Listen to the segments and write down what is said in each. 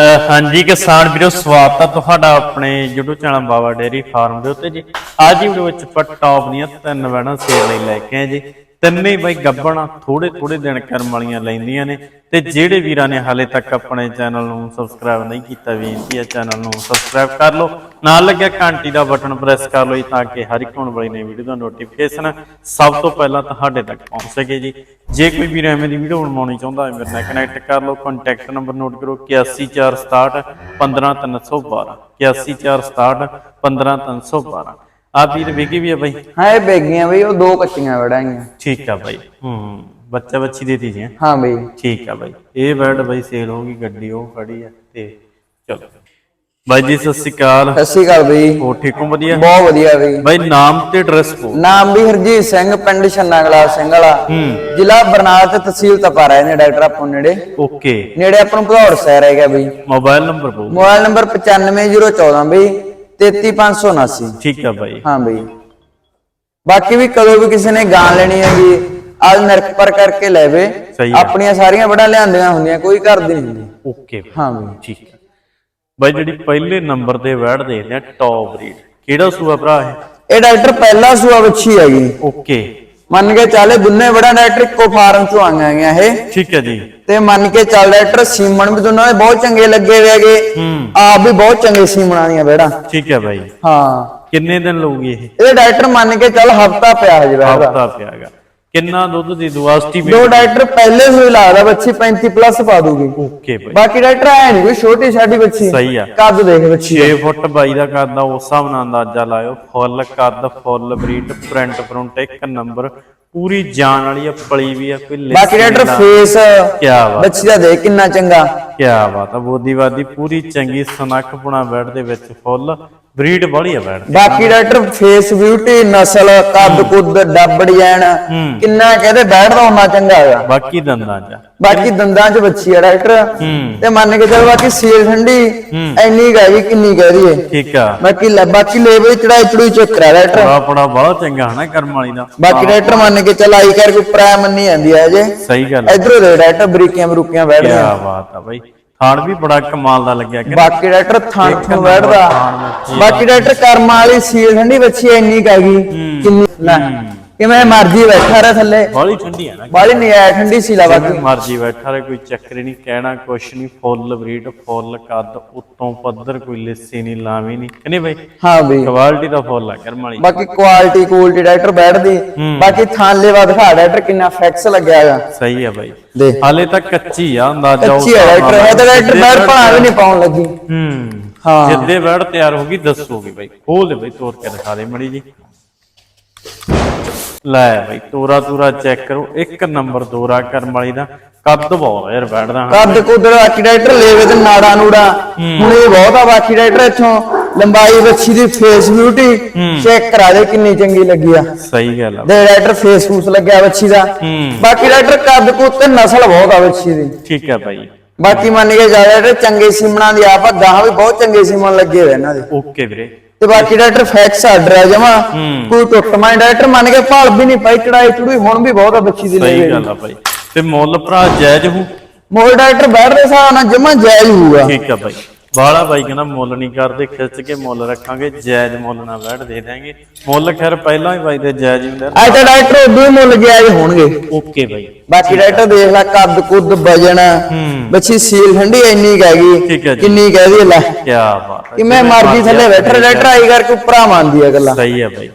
ਹਾਂਜੀ, ਕਿਸਾਨ ਵੀਰੋ, ਸਵਾਗਤ ਹੈ ਤੁਹਾਡਾ ਆਪਣੇ YouTube channel Baba dairy farm ਦੇ ਉੱਤੇ ਜੀ। ਅੱਜ ਦੀ ਵੀਡੀਓ ਵਿੱਚ ਆਪਾਂ ਟੌਪ ਦੀਆਂ ਤਿੰਨ ਵੈਣਾ ਸੇਲ ਲਈ ਲੈ ਕੇ ਆਏ ਜੀ। ਤਿੰਨੇ ਹੀ ਬਾਈ ਗੱਬਣਾ ਥੋੜੇ ਥੋੜੇ ਦਿਨ ਕਰਮ ਵਾਲੀਆਂ ਲੈਂਦੀਆਂ ਨੇ। ਤੇ ਜਿਹੜੇ ਵੀਰਾਂ ਨੇ ਹਾਲੇ ਤੱਕ ਆਪਣੇ ਚੈਨਲ ਨੂੰ ਸਬਸਕ੍ਰਾਈਬ ਨਹੀਂ ਕੀਤਾ, ਬੇਨਤੀ ਹੈ ਚੈਨਲ ਨੂੰ ਸਬਸਕ੍ਰਾਈਬ ਕਰ ਲਓ। ਨਾਲ ਲੱਗਿਆ ਘੰਟੀ ਦਾ ਬਟਨ ਪ੍ਰੈਸ ਕਰ ਲਓ ਜੀ, ਤਾਂ ਕਿ ਹਰ ਇੱਕ ਹੋਣ ਵਾਲੀ ਨਵੀਂ ਵੀਡੀਓ ਦਾ ਨੋਟੀਫਿਕੇਸ਼ਨ ਸਭ ਤੋਂ ਪਹਿਲਾਂ ਤੁਹਾਡੇ ਤੱਕ ਪਹੁੰਚ ਸਕੇ ਜੀ। ਜੇ ਕੋਈ ਵੀਰ ਐਵੇਂ ਦੀ ਵੀਡੀਓ ਬਣਵਾਉਣੀ ਚਾਹੁੰਦਾ ਹੈ, ਮੇਰੇ ਨਾਲ ਕਨੈਕਟ ਕਰ ਲਓ। ਕੰਟੈਕਟ ਨੰਬਰ ਨੋਟ ਕਰੋ 814661 15312 814661 15312 ਆ ਵੀਰ ਵਿਕੀ ਵੀ ਹੈ ਬਾਈ? ਹਾਂ ਇਹ ਬੇਗੀਆਂ ਬਈ ਉਹ ਦੋ ਕੱਚੀਆਂ ਵੜਾਈਆਂ ਠੀਕ ਆ ਬਾਈ। ਹੂੰ ਬੱਚਾ ਬੱਚੀ ਦੇ ਦਿੱਤੀ ਜੀ ਹਾਂ ਬਈ। ਠੀਕ ਆ ਬਾਈ। ਇਹ ਬੈਡ ਬਾਈ ਸੇਲ ਹੋ ਗਈ ਗੱਡੀ ਉਹ ਖੜੀ ਆ ਤੇ ਚਲੋ। ਬਾਈ ਜੀ ਸਤਿ ਸ਼੍ਰੀ ਅਕਾਲ। ਸਤਿ ਸ਼੍ਰੀ ਅਕਾਲ ਬਈ। ਹੋ ਠੀਕ ਹੋ ਵਧੀਆ? ਬਹੁਤ ਵਧੀਆ ਬਈ। ਬਾਈ ਨਾਮ ਤੇ ਐਡਰੈਸ ਕੋ ਨਾਮ ਵੀ ਹਰਜੀਤ ਸਿੰਘ ਪਿੰਡ ਛੰਨਾ ਗਲਾ ਸਿੰਘ ਵਾਲਾ। ਜ਼ਿਲ੍ਹਾ ਬਰਨਾਲਾ ਤੇ ਤਹਿਸੀਲ ਤਪਾਰਾ ਇਹਨੇ ਡਾਕਟਰ ਆਪੋ ਨੇੜੇ। ਓਕੇ। ਨੇੜੇ ਆਪਾਂ ਨੂੰ ਭਦੌੜ ਸ਼ਹਿਰ ਹੈਗਾ ਬਈ। ਮੋਬਾਈਲ ਨੰਬਰ ਬੋ ਮੋਬਾਈਲ ਨੰਬਰ 95014 ਬਈ। 33579 ਠੀਕ ਆ ਬਾਈ। ਹਾਂ ਬਈ। ਬਾਕੀ ਵੀ ਕਦੋਂ ਵੀ ਕਿਸੇ ਨੇ ਗਾਂ ਲੈਣੀ ਹੈਗੀ ਆਜ ਨਰਕ ਪਰ ਕਰਕੇ ਲੈਵੇ। ਆਪਣੀਆਂ ਸਾਰੀਆਂ ਬੜਾ ਲਿਆਂਦੀਆਂ ਹੁੰਦੀਆਂ ਕੋਈ ਘਰ ਦੀ ਨਹੀਂ ਹੁੰਦੀ। ਓਕੇ ਹਾਂ ਬਈ। ਠੀਕ ਬਾਈ ਜਿਹੜੀ ਪਹਿਲੇ ਨੰਬਰ ਤੇ ਵੈਡ ਦੇਖਦੇ ਆ ਟੌਪ ਰੀਡ ਕਿਹੜਾ ਸੂਆ ਭਰਾ ਹੈ ਇਹ ਡਾਕਟਰ ਪਹਿਲਾ ਸੂਆ ਬੱਚੀ ਹੈਗੀ ਓਕੇ। ਮੰਨ ਕੇ ਚੱਲੇ ਦੁੰਨੇ ਬੜਾ ਡਾਕਟਰ ਇੱਕੋ ਫਾਰਮ ਚੋਂ ਆਈਆਂ ਗਈਆਂ ਇਹ। ਠੀਕ ਹੈ ਜੀ। ਤੇ ਮੰਨ ਕੇ ਚੱਲ ਡਾਕਟਰ ਸੀਮਣ ਵੀ ਦੋਨਾਂ ਦੇ ਬਹੁਤ ਚੰਗੇ ਲੱਗੇ ਹੋਏ ਹੈਗੇ। ਹੂੰ। ਆਪ ਵੀ ਬਹੁਤ ਚੰਗੇ ਸੀਮਣਾਂ ਦੀਆਂ ਬੇੜਾ ਠੀਕ ਹੈ ਬਾਈ। ਹਾਂ। ਕਿੰਨੇ ਦਿਨ ਲਊਗੀ ਇਹ? ਇਹਦੇ ਡਾਕਟਰ ਮੰਨ ਕੇ ਚੱਲ ਹਫਤਾ ਪਿਆ ਹਜੇ ਹਫਤਾ ਪਿਆਗਾ ਕਿੰਨਾ ਦੁੱਧ ਦੀ ਦੁਆਸਟੀ ਦੋ ਡਾਕਟਰ ਪਹਿਲੇ ਸੂਈ ਲੱਗਦਾ ਬੱਚੀ 35 ਪਲੱਸ ਪਾ ਦੂਗੀ। ਓਕੇ ਬਾਈ। ਬਾਕੀ ਡਾਕਟਰ ਐ ਨਹੀਂ ਕੋਈ ਛੋਟੀ ਛਾਡੀ ਬੱਚੀ। ਸਹੀ ਆ। ਕੱਦ ਦੇਖ ਬੱਚੀ 6 ਫੁੱਟ ਬਾਈ ਦਾ ਕੱਦ ਆ ਉਸ ਹਿਸਾਬ ਨਾਲ ਅੰਦਾਜ਼ਾ ਲਾਇਓ। ਫੁੱਲ ਕੱਦ ਫੁੱਲ ਬਰੀਡ ਪ੍ਰਿੰਟ ਪ੍ਰਿੰਟ ਇੱਕ ਨੰਬਰ। ਪੂਰੀ ਜਾਨ ਵਾਲੀ ਆ ਪਲੀ ਵੀ ਆ ਕੋਈ ਬਾਕੀ ਡਾਕਟਰ ਫੇਸ ਕਿਆ ਬਾਤ ਬੱਚੀ ਦਾ ਦੇਖ ਕਿੰਨਾ ਚੰਗਾ। ਕਿਆ ਬਾਤ ਆ ਬੋਦੀਵਾਦੀ ਪੂਰੀ ਚੰਗੀ ਸਨੱਖ ਪੁਣਾ ਬੈਡ ਦੇ ਵਿੱਚ ਫੁੱਲ। ਬਰੀਡ ਵਾਲੀ ਆ ਬੈਡ ਬਾਕੀ ਡਾਕਟਰ ਫੇਸ ਬਿਊਟੀ ਨਸਲ ਕੱਦ ਕੁੱਦ ਡੱਬ ਡਿਜ਼ਾਈਨ ਕਿੰਨਾ ਕਹਦੇ ਬੈਠਦਾ ਉਹਨਾਂ ਚੰਗਾ ਹੈਗਾ। ਬਾਕੀ ਦੰਦਾਂ ਚ। ਬਾਕੀ ਦੰਦਾਂ 'ਚ ਬੱਚੀ ਆ ਡਾਕਟਰ। ਤੇ ਮੰਨ ਕੇ ਚੱਲ ਬਾਕੀ ਸੀਲ ਠੰਡੀ ਕੁ ਹੈਗੀ ਕਿੰਨੀ ਕਹਿ ਰਹੀ ਏ। ਠੀਕ ਆ। ਬਾਕੀ ਲੈ ਬਾਕੀ ਲੇਬਲ ਚੜਾਈ ਚੜੂਈ ਚੈੱਕ ਕਰਾ ਡਾਕਟਰ। ਬੜਾ ਬੜਾ ਬਹੁਤ ਚੰਗਾ ਹਨਾ ਕਰਮ ਵਾਲੀ ਦਾ। ਬਾਕੀ ਡਾਕਟਰ ਮੰਨ ਕੇ ਚੱਲ ਆਈ ਕਰਕੇ ਪ੍ਰਾਇ ਮੰਨੀ ਜਾਂਦੀ ਹੈ ਜੇ। ਸਹੀ ਗੱਲ ਆ। ਇਧਰੋਂ ਦੇ ਡਾਕਟਰ ਬਰੀਕੀਆਂ ਬਰੂਕੀਆਂ ਬੈਠਦੀਆਂ ਕਿਆ ਬਾਤ ਆ ਬਾਈ। ਥਾਣ ਵੀ ਬੜਾ ਕਮਾਲ ਦਾ ਲੱਗਿਆ ਕਿ ਬਾਕੀ ਡਾਕਟਰ ਥਣ ਮੱਛੀ ਆ। ਬਾਕੀ ਡਾਕਟਰ ਕਰਮਾਂ ਵਾਲੀ ਸੀਲ ਠੰਡੀ ਬੱਚੀ ਇੰਨੀ ਕੁ ਹੈਗੀ। ਕਿੰਨੀ ਲੈ। ਕਿਵੇਂ ਮਰਜ਼ੀ ਬੈਠਾ ਰਹਿ ਥੱਲੇ। ਬਾਲੀ ਠੰਡੀ ਆ ਨਾ। ਬਾਲੀ ਨਹੀਂ ਆਇਆ ਠੰਡੀ ਸੀ ਲਾ ਬਾਕੀ। ਜਿਵੇਂ ਮਰਜ਼ੀ ਬੈਠਾ ਰਹੇ ਕੋਈ ਚੱਕਰ ਨਹੀਂ ਕਹਿਣਾ ਕੁਛ ਨਹੀਂ ਫੁੱਲ ਬਰੀਡ ਫੁੱਲ ਕੱਦ ਉੱਤੋਂ ਪੱਧਰ ਕੋਈ ਲਿੱਸੀ ਨਹੀਂ ਲਾਵੀ ਨਹੀਂ। ਕਹਿੰਦੇ ਬਾਈ? ਹਾਂ ਬਈ। ਕੁਆਲਿਟੀ ਦਾ ਫੁੱਲ ਆ ਕਰਮ ਵਾਲੀ। ਬਾਕੀ ਕੁਆਲਿਟੀ ਕੁਆਲਿਟੀ ਡਾਕਟਰ ਬੈਠਦੀ। ਬਾਕੀ ਥਾਂਲੇ ਵਾ ਦਿਖਾ ਡਾਕਟਰ ਕਿੰਨਾ ਫੈਕਸ ਲੱਗਿਆ ਹੈਗਾ। ਸਹੀ ਆ ਬਾਈ। ਦੇ। ਹਾਲੇ ਤੱਕ ਕੱਚੀ ਆ ਅੰਦਾਜ਼ਾ ਹੈ ਹਿਸਾਬ ਡਾਕਟਰ ਨਾਲ। ਹੈ ਤਾਂ ਡਾਕਟਰ ਬੈਠ ਭਣਾ ਵੀ ਨਹੀਂ ਪਾਉਣ ਲੱਗੀ। ਹੂੰ। ਹਾਂ। ਜਿੱਦੇ ਬੈੜ ਤਿਆਰ ਹੋ ਗਈ ਦੱਸੋਗੇ ਬਾਈ। ਖੋਲ ਦੇ ਬਾਈ ਤੋੜ ਕੇ ਦਿਖਾ ਦੇ ਮੜੀ ਜੀ ਲੈ ਬਾਈ ਤੋਰਾ ਤੋਰਾ ਚੈੱਕ ਕਰੋ ਇੱਕ ਨੰਬਰ ਦੋਰਾ ਕਰਮ ਵਾਲੀ ਦਾ। ਕੱਦ ਬਹੁਤ ਯਾਰ ਬੈਠਦਾ ਕੱਦ ਕੁਦਰ ਬਾਕੀ ਡਾਕਟਰ ਲੇਵੇ ਤੇ ਨਾੜਾ ਨੂੜਾ। ਹੁਣ ਇਹ ਬਹੁਤ ਆ ਬਾਕੀ ਡਾਕਟਰ ਇੱਥੋਂ। ਲੰਬਾਈ ਬੱਚੀ ਦੀ ਫੇਸ ਬਿਊਟੀ ਚੈੱਕ ਕਰਾ ਦੇ ਕਿੰਨੀ ਚੰਗੀ ਲੱਗੀ ਆ। ਸਹੀ ਗੱਲ ਆ। ਦੇ ਫੇਸ ਫੂਸ ਲੱਗਿਆ ਬੱਚੀ ਦਾ। ਬਾਕੀ ਡਾਕਟਰ ਕੱਦ ਕੁੱਦ ਤੇ ਨਸਲ ਬਹੁਤ ਆ ਬੱਚੀ ਦੀ। ਠੀਕ ਆ ਬਾਈ। ਬਾਕੀ ਮੰਨ ਕੇ ਜਾ ਡਾਕਟਰ ਚੰਗੇ ਸੀਮਣਾ ਦੀ ਆਪ ਗਾਹਾਂ ਵੀ ਬਹੁਤ ਚੰਗੇ ਸੀਮਣ ਲੱਗੇ ਹੋਏ ਇਹਨਾਂ ਦੇ। ਓਕੇ ਵੀਰੇ। ਤੇ ਬਾਕੀ ਡਾਕਟਰ ਫੈਕਸ ਆਰਡਰ ਆ ਜਮਾ। ਕੋਈ ਟੁੱਟ ਮਾਈ ਡਾਕਟਰ ਮੰਨ ਕੇ ਭਾਲ ਵੀ ਨਹੀਂ ਪਾਈ ਚੜਾਈ ਚੜੂਈ ਹੁਣ ਵੀ ਬਹੁਤ ਆ ਬੱਚੀ ਦੀ ਸਹੀ ਗੱਲ ਆ ਬਾਈ ਤੇ ਮੁੱਲ ਭਰਾ ਜਾਇਜ਼ ਹੂ ਮੋਲ ਡਾਕਟਰ ਬੈਠਦੇ ਹਿਸਾਬ ਨਾਲ ਜਮਾ ਜਾਇਜ਼ ਹੋਊਗਾ। ਠੀਕ ਆ ਬਾਈ ਬਾਲਾ ਬਾਈ ਕਹਿੰਦਾ ਮੁੱਲ ਨਹੀਂ ਕਰਦੇ ਖਿੱਚ ਕੇ ਮੁੱਲ ਰੱਖਾਂਗੇ ਜਾਇਜ਼ ਮੁੱਲ ਨਾਲ ਬੈਠ ਦੇ ਦਾਂਗੇ ਮੁੱਲ ਖੈਰ ਪਹਿਲਾਂ ਹੀ ਬਾਈ ਦੇ ਜਾਇਜ਼ ਹੀ ਹੁੰਦੇ ਆ। ਅੱਜ ਤਾਂ ਡਾਕਟਰ ਉਦੋਂ ਹੀ ਮੁੱਲ ਜਾਇਜ਼ ਹੋਣਗੇ। ਓਕੇ ਬਾਈ। ਬਾਕੀ ਡਾਕਟਰ ਦੇਖ ਲੈ ਕੱਦ ਕੁੱਦ ਵਜਨ ਬੱਚੀ ਸੀਲ ਠੰਡੀ ਇੰਨੀ ਕੁ ਹੈਗੀ ਠੀਕ ਹੈ ਜੀ। ਕਿੰਨੀ ਕਹਦੀ ਲੈ। ਕੀ ਬਾਤ ਹੈ। ਕਿਵੇਂ ਮਰਜ਼ੀ ਥੱਲੇ ਬੈਠੇ ਡਾਕਟਰ ਆਈ ਕਰਕੇ ਉੱਪਰਾਂ ਮੰਨਦੀ ਆ ਗੱਲਾਂ। ਸਹੀ ਹੈ ਬਾਈ।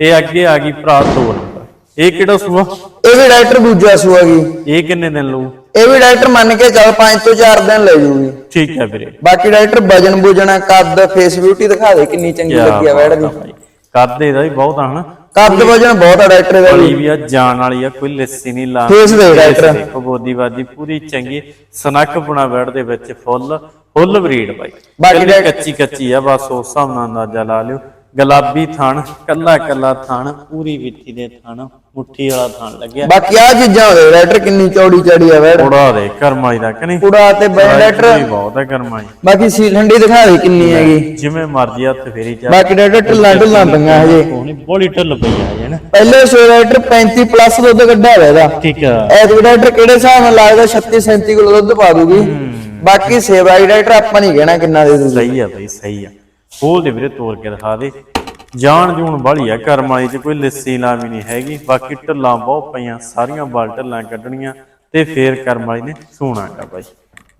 ਇਹ ਅੱਗੇ ਆ ਗਈ ਭਰਾ ਦੋ ਨੰਬਰ ਇਹ ਕਿਹੜਾ ਸੂਆ? ਇਹ ਵੀ ਡਾਕਟਰ ਦੂਜਾ ਸੂਆ ਗਈ ਇਹ ਕਿੰਨੇ ਦਿਨ ਲਊ? ਇਹ ਵੀ ਡਾਕਟਰ ਮੰਨ ਕੇ ਚੱਲ 5 ਤੋਂ 4 ਦਿਨ ਲੈ ਜੂਗੀ। ਠੀਕ ਹੈ ਵੀਰੇ। ਬਾਕੀ ਡਾਕਟਰ ਵਜਨ ਬੁਜਣਾ ਕੱਦ ਫੇਸ ਬਿਊਟੀ ਦਿਖਾ ਦੇ ਕਿੰਨੀ ਚੰਗੀ ਲੱਗੀ ਆ ਆ ਦੀ ਕੱਦ ਇਹਦਾ ਵੀ ਬਹੁਤ ਆ ਹਨਾ। ਕੱਦ ਵਜਨ ਬਹੁਤ ਆ ਡਾਕਟਰ ਦਾ ਵੀ। ਵੀ ਆ ਜਾਨ ਵਾਲੀ ਆ ਕੋਈ ਲੱਸੀ ਨਹੀਂ ਲਾ ਫੇਸ ਦੇ ਡਾਕਟਰ। ਦੇਖੋ ਬੋਦੀਵਾਦੀ ਪੂਰੀ ਚੰਗੀ। ਸਨੱਖ ਬੁਣਾ ਬੈਠ ਦੇ ਵਿੱਚ ਫੁੱਲ ਫੁੱਲ ਬਰੀਡ ਬਾਈ। ਬਾਕੀ ਕੱਚੀ ਕੱਚੀ ਆ ਬਸ ਉਸ ਹਿਸਾਬ ਨਾਲ ਅੰਦਾਜ਼ਾ ਲਾ ਲਿਓ। ਗੁਲਾਬੀ ਥਣ ਕੱਲਾ ਕੱਲਾ ਥਣ ਪੂਰੀ ਵਿੱਥੀ ਦੇ ਥਣ। ਮੁੱਠੀ ਵਾਲਾ ਥਣ ਲੱਗਿਆ। ਬਾਕੀ ਆ ਚੀਜ਼ਾਂ ਦੇ ਡਾਕਟਰ ਕਿੰਨੀ ਚੌੜੀ ਚੜੀ ਆ ਬੈਠ ਥੋੜਾ ਦੇ ਕਰਮਾਈ ਦਾ ਕਿ ਨਹੀਂ? ਕੁੜਾ ਤੇ ਬੈ ਡਾਕਟਰ ਬਹੁਤ ਹੈ ਕਰਮਾਈ। ਬਾਕੀ ਸੀਲ ਠੰਡੀ ਦਿਖਾ ਦੇ ਕਿੰਨੀ ਹੈਗੀ। ਜਿਵੇਂ ਮਰਜ਼ੀ ਹੱਥ ਫੇਰੀ ਜਾ ਬਾਕੀ ਡਾਕਟਰ ਢਿੱਲਾਂ ਢਿੱਲਾਂ ਪਈਆਂ ਹਜੇ। ਕੋਣੀ ਬੋਲੀ ਢਿੱਲ ਪਈ ਆ ਹਜੇ ਨਾ। ਪਹਿਲੇ ਸੋ ਡਾਕਟਰ 35 ਪਲੱਸ ਦੁੱਧ ਕੱਢਿਆ ਹੋਇਆ ਇਹਦਾ। ਠੀਕ ਆ। ਐਤਕ ਡਾਕਟਰ ਕਿਹੜੇ ਹਿਸਾਬ ਨਾਲ ਲੱਗਦਾ 36 37 ਕਿਲੋ ਦੁੱਧ ਪਾ ਦੂਗੀ। ਬਾਕੀ ਸੇਵਾ ਡਾਕਟਰ ਆਪਾਂ ਨਹੀਂ ਕਹਿਣਾ ਕਿੰਨਾ ਦੇ ਸਹੀ ਆ ਬਈ ਸਹੀ ਆ। ਖੋਲ ਦੇ ਵੀਰੇ ਤੋੜ ਕੇ ਦਿਖਾ ਦੇ। ਜਾਣ ਜੂਣ ਵਾਲੀ ਆ ਕਰਮ ਵਾਲੀ ਚ ਕੋਈ ਲੱਸੀ ਨਾ ਵੀ ਨਹੀਂ ਹੈਗੀ। ਬਾਕੀ ਢੱਲਾਂ ਬਹੁਤ ਪਈਆਂ ਸਾਰੀਆਂ ਬਲ ਢੱਲਾਂ ਕੱਢਣੀਆਂ ਤੇ ਫੇਰ ਕਰਮ ਵਾਲੀ ਨੇ ਸੋਣਾਗਾ ਬਾਈ।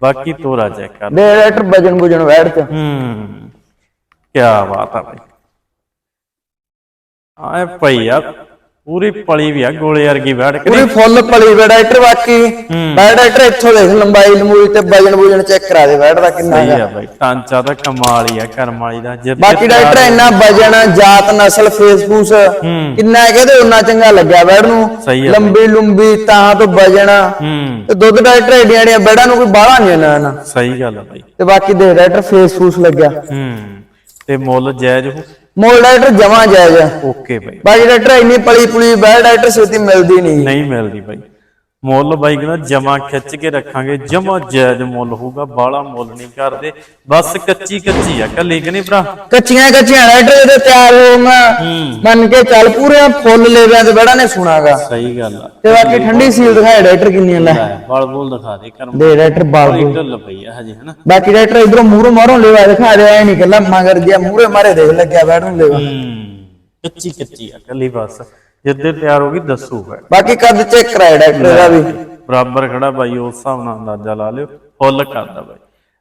ਬਾਕੀ ਤੋਰਾ ਚੈੱਕ ਕਰ ਦੇ ਡਾਕਟਰ ਵਜਨ ਬੁਜਨ ਵੈੜ ਚ। ਹੂੰ ਕੀ ਬਾਤ ਆ ਬਾਈ। ਆਏ ਪਈ ਆ ਪੂਰੀ ਪਲੀ ਵੀ ਆ ਗੋਲੇ ਵਰਗੀ ਬੈਠ ਕੇ ਪੂਰੀ ਫੁੱਲ ਪਲੀ ਵੇ ਡਾਕਟਰ ਬਾਕੀ। ਵੈੜ ਡਾਕਟਰ ਇੱਥੋਂ ਦੇਖ ਲੰਬਾਈ ਲੰਬੂਈ ਤੇ ਵਜਨ ਬੁਜਨ ਚੈੱਕ ਕਰਾ ਦੇ ਵੈੜ ਦਾ ਕਿੰਨਾ ਆ ਬਾਈ ਟਾਂਚਾ ਤਾਂ ਕਮਾਲ ਹੀ ਆ ਕਰਮ ਵਾਲੀ ਦਾ ਬਾਕੀ ਡਾਕਟਰ ਇੰਨਾ ਵਜਨ ਜਾਤ ਨਸਲ ਫੇਸਬੂਸ ਕਿੰਨਾ ਤੇ ਉਹਨਾਂ ਚੰਗਾ ਲੱਗਿਆ ਵੈੜ ਨੂੰ। ਲੰਬੀ ਲੰਬੀ ਤਾਂ ਤੋਂ ਵਜਨ। ਹੂੰ। ਤੇ ਦੁੱਧ ਡਾਕਟਰ ਏਡੀਆਂ ਏਡੀਆਂ ਬੈੜਾਂ ਨੂੰ ਕੋਈ ਬਾਹਲਾ ਨਹੀਂ ਨਾ ਨਾ ਸਹੀ ਗੱਲ ਆ ਬਾਈ। ਤੇ ਬਾਕੀ ਦੇ ਡਾਕਟਰ ਫੇਸਬੂਸ ਲੱਗਿਆ। ਹੂੰ। ਤੇ ਮੁੱਲ ਜਾਇਜ਼ ਹੋ ਮੋਲ ਡਾਕਟਰ ਜਮਾ ਜਾਇਜ਼ ਓਕੇ ਬਾਈ। ਬਾਕੀ ਡਾਕਟਰ ਇੰਨੀ ਪਲੀ ਪੁਲੀ ਬੈੜ ਡਾਕਟਰ ਛੇਤੀ ਮਿਲਦੀ ਨਹੀਂ। ਨਹੀਂ ਮਿਲਦੀ ਬਾਈ। ਮੁੱਲ ਬਾਈ ਕਹਿੰਦਾ ਜਮਾ ਖਿੱਚ ਕੇ ਰੱਖਾਂਗੇ ਜਮਾ ਜਾਇਜ਼ ਮੁੱਲ ਹੋਊਗਾ ਬਾਲਾ ਮੁੱਲ ਨਹੀਂ ਕਰਦੇ ਬਸ ਕੱਚੀ ਕੱਚੀ ਆ ਕੱਲੀ ਕਿ ਨਹੀਂ ਭਰਾ? ਕੱਚੀਆਂ ਕੱਚੀਆਂ ਡਾਕਟਰ ਇਹਦੇ ਤਿਆਰ ਹੋਊਗਾ। ਮੰਨ ਕੇ ਚੱਲ ਪੂਰੇ ਫੁੱਲ ਲੇਵਿਆਂ ਤੇ ਬੜਾ ਨੇ ਸੁਣਾਗਾ। ਸਹੀ ਗੱਲ ਆ। ਤੇ ਬਾਕੀ ਠੰਡੀ ਸੀਲ ਦਿਖਾਏ ਡਾਕਟਰ ਕਿੰਨੀਆਂ ਲੈ ਬਲ ਬੋਲ ਦਿਖਾ ਦੇ ਕਰਮ। ਦੇ ਡਾਕਟਰ ਬਾਲ ਬੜੀ ਢਿੱਲ ਪਈ ਆ ਹਜੇ ਹਨਾ? ਬਾਕੀ ਡਾਕਟਰ ਇਧਰੋਂ ਮੂਹਰੋਂ ਮਾਰੋਂ ਲੇਵਾ ਦਿਖਾ ਦੇ ਐ ਨਹੀਂ ਕੱਲਾ ਮਗਰ ਗਿਆ ਮੂਹਰੇ ਮਾਰੇ ਦੇਖ ਲੱਗਿਆ ਬੈਠ ਨੂੰ ਲੇਵਾ ਕੱਚੀ ਕੱਚੀ ਆ ਕੱਲੀ ਬਸ। ਜਿੱਦੇ ਤਿਆਰ ਹੋ ਗਈ ਦੱਸੂਗਾ ਬਾਕੀ ਕੱਦ ਚੈੱਕ ਕਰਾਏ ਡਾਕਟਰ ਦਾ ਵੀ ਬਰਾਬਰ ਖੜਾ ਬਾਈ ਉਸ ਹਿਸਾਬ ਨਾਲ ਅੰਦਾਜ਼ਾ ਲਾ ਲਿਓ। ਫੁੱਲ ਕਰਦਾ ਬਾਈ।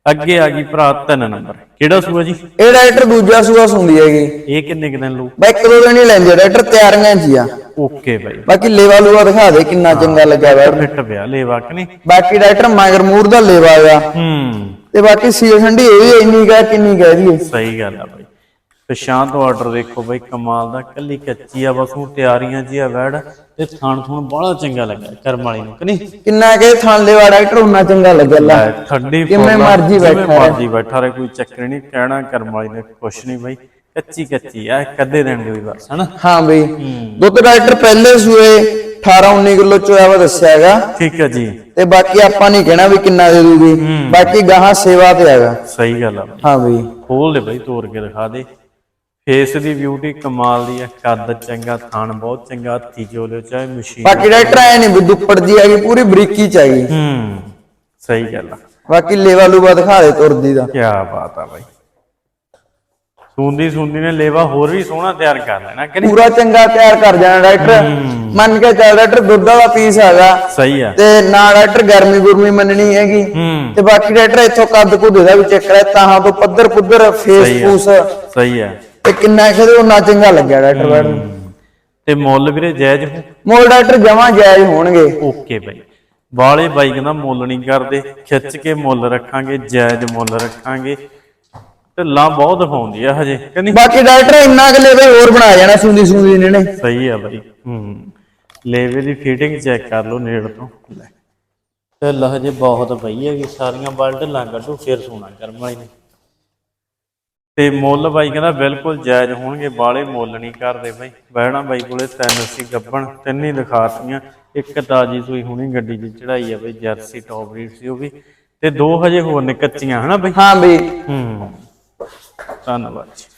ਅੱਗੇ ਆ ਗਈ ਭਰਾ ਤਿੰਨ ਨੰਬਰ। ਕਿਹੜਾ ਸੂਆ ਜੀ? ਇਹ ਡਾਕਟਰ ਦੂਜਾ ਸੂਆ ਸੁੰਦੀ ਹੈਗੀ। ਇਹ ਕਿੰਨੇ ਕੁ ਦਿਨ ਲੂ ਬਾਈ ਇੱਕ ਦੋ ਦਿਨ ਹੀ ਲੈਂਦੇ ਡਾਕਟਰ ਤਿਆਰੀਆਂ ਹੀ ਆ। ਓਕੇ ਬਾਈ। ਬਾਕੀ ਲੇਵਾ ਲੂਆ ਦਿਖਾ ਦੇ ਕਿੰਨਾ ਚੰਗਾ ਲੱਗਿਆ ਬੈਠ ਫਿੱਟ ਪਿਆ ਲੇਵਾ ਕਿ ਨਹੀਂ? ਬਾਕੀ ਡਾਕਟਰ ਮਗਰ ਮੂਰ ਦਾ ਲੇਵਾ ਆ। ਹੂੰ। ਤੇ ਬਾਕੀ ਸੀਲ ਠੰਡੀ ਇਹ ਵੀ ਇੰਨੀ ਕਾ ਕਿੰਨੀ ਕਹਿ ਦਈਏ ਸਹੀ ਗੱਲ ਆ ਬਾਈ ਤੇ ਆਰਡਰ ਦੇਖੋ ਬਾਈ ਕਮਾਲ ਦਾ ਕੱਲੀ ਕੱਚੀ ਆ ਬਸ ਉਹ ਤਿਆਰੀਆਂ ਜੀ ਆ ਵੈੜ ਤੇ ਥਾਣ ਥੂਣ ਬੜਾ ਚੰਗਾ ਲੱਗਾ ਕਰਮ ਵਾਲੀ ਨੂੰ ਕਿ ਨਹੀਂ? ਕਿੰਨਾ ਕੇ ਥਾਂ ਲੇਵਾ ਡਾਕਟਰ ਉਹਨਾਂ ਚੰਗਾ ਲੱਗਿਆ ਲੈ ਠੰਡੀ ਕਿਵੇਂ ਮਰਜ਼ੀ ਬੈਠਾ ਰਹੇ। ਮਰਜ਼ੀ ਬੈਠਾ ਰਹੇ ਕੋਈ ਚੱਕਰ ਨਹੀਂ ਕਹਿਣਾ ਕਰਮ ਵਾਲੀ ਨੇ ਕੁਛ ਨਹੀਂ ਬਾਈ ਕੱਚੀ ਕੱਚੀ ਆ ਕਦੇ ਦੇਣ ਦੀ ਬਸ ਹਨਾ? ਹਾਂ ਬਈ ਦੁੱਧ ਡਾਕਟਰ ਪਹਿਲੇ ਸੂਏ 18 19 ਕਿਲੋ ਚੋਇਆ ਵਾ ਦੱਸਿਆ ਹੈਗਾ। ਠੀਕ ਹੈ ਜੀ। ਤੇ ਬਾਕੀ ਆਪਾਂ ਨਹੀਂ ਕਹਿਣਾ ਵੀ ਕਿੰਨਾ ਦੇ ਦੂਗੀ ਬਾਕੀ ਗਾਹਾਂ ਸੇਵਾ ਤੇ ਹੈਗਾ। ਸਹੀ ਗੱਲ ਆ ਹਾਂ ਬਈ। ਖੋਲ ਦੇ ਬਾਈ ਤੋੜ ਕੇ ਦਿਖਾ ਦੇ। ਫੇਸ ਦੀ ਬਿਊਟੀ ਕਮਾਲ ਦੀ ਹੈ ਕੱਦ ਚੰਗਾ ਥਾਣ ਬਹੁਤ ਚੰਗਾ ਹੱਥੀ ਚੋਲਿਓ ਚਾਹੇ ਮਸ਼ੀਨ ਬਾਕੀ ਡਾਕਟਰ ਐ ਨਹੀਂ ਵੀ ਦੁੱਪੜ ਜੀ ਹੈਗੀ ਪੂਰੀ ਬਰੀਕੀ ਚ ਹੈਗੀ। ਹੂੰ ਸਹੀ ਗੱਲ ਆ। ਬਾਕੀ ਲੇਵਾ ਲੂਵਾ ਦਿਖਾ ਦੇ ਤੁਰਦੀ ਦਾ। ਕੀ ਬਾਤ ਆ ਬਾਈ। ਸੁੰਦੀ ਸੁੰਦੀ ਨੇ ਲੇਵਾ ਹੋਰ ਵੀ ਸੋਹਣਾ ਤਿਆਰ ਕਰ ਲੈਣਾ ਕਿ ਨਹੀਂ? ਪੂਰਾ ਚੰਗਾ ਤਿਆਰ ਕਰ ਜਾਣਾ ਡਾਕਟਰ। ਮੰਨ ਕੇ ਚੱਲ ਡਾਕਟਰ ਦੁੱਧ ਵਾਲਾ ਪੀਸ ਹੈਗਾ। ਸਹੀ ਆ। ਤੇ ਨਾ ਡਾਕਟਰ ਗਰਮੀ ਗੁਰਮੀ ਮੰਨਣੀ ਹੈਗੀ। ਹੂੰ। ਤੇ ਬਾਕੀ ਡਾਕਟਰ ਇੱਥੋਂ ਕੱਦ ਕੁੱਦ ਦਾ ਵੀ ਚੈੱਕ ਕਰਿਆ ਤਾਹਾਂ ਤੋਂ ਪੱਧਰ ਪੁੱਧਰ ਫੇਸ। ਫੂਸ ਸਹੀ ਆ। ਤੇ ਕਿੰਨਾ ਖਦੇ ਉਹਨਾਂ ਚੰਗਾ ਲੱਗਿਆ ਡਾਕਟਰ ਨੂੰ ਤੇ ਮੁੱਲ ਵੀਰੇ ਜਾਇਜ਼ ਹੋ? ਮੋਲ ਡਾਕਟਰ ਜਮਾ ਜਾਇਜ਼ ਹੋਣਗੇ। ਓਕੇ ਬਾਈ। ਵਾਲੇ ਬਾਈ ਕਹਿੰਦਾ ਮੁੱਲ ਨਹੀਂ ਕਰਦੇ ਖਿੱਚ ਕੇ ਮੁੱਲ ਰੱਖਾਂਗੇ ਜਾਇਜ਼ ਮੁੱਲ ਰੱਖਾਂਗੇ। ਢਿੱਲਾਂ ਬਹੁਤ ਦਿਖਾਉਂਦੀ ਆ ਹਜੇ ਕਿ ਨਹੀਂ? ਬਾਕੀ ਡਾਕਟਰ ਇੰਨਾ ਕੁ ਲੈਵੇ ਹੋਰ ਬਣਾ ਜਾਣਾ ਸੁੰਦੀ ਸੁੰਦੀ ਨੇ ਨੇ ਸਹੀ ਆ ਬਾਈ। ਹੂੰ। ਲੇਵੇ ਦੀ ਫਿਟਿੰਗ ਚੈੱਕ ਕਰ ਲਓ ਨੇੜ ਤੋਂ। ਲੈ। ਤੇ ਲਹਜੇ ਬਹੁਤ ਪਈ ਹੈਗੀ ਸਾਰੀਆਂ ਬਲਡ ਲਾਂ ਕੱਢੋ ਫਿਰ ਸੋਣਾ ਕਰਮ ਵਾਲੀ ਨੇ। ਤੇ ਮੁੱਲ ਬਾਈ ਕਹਿੰਦਾ ਬਿਲਕੁਲ ਜਾਇਜ਼ ਹੋਣਗੇ ਬਾਲੇ ਮੁੱਲ ਨਹੀਂ ਕਰਦੇ ਬਾਈ। ਬਹਿਣਾ ਬਾਈ ਕੋਲੇ ਤਿੰਨ ਸੀ ਗੱਬਣ ਤਿੰਨ ਹੀ ਦਿਖਾਤੀਆਂ ਇੱਕ ਤਾਜੀ ਸੂਈ ਹੁਣੀ ਗੱਡੀ 'ਚ ਚੜਾਈ ਆ ਬਾਈ ਜਰਸੀ ਟੌਪ ਰੀਡ ਸੀ ਉਹ ਵੀ। ਤੇ ਦੋ ਹਜੇ ਹੋਰ ਨੇ ਕੱਚੀਆਂ ਹਨਾ ਬਾਈ? ਹਾਂ ਬਈ। ਹੂੰ। ਧੰਨਵਾਦ ਜੀ।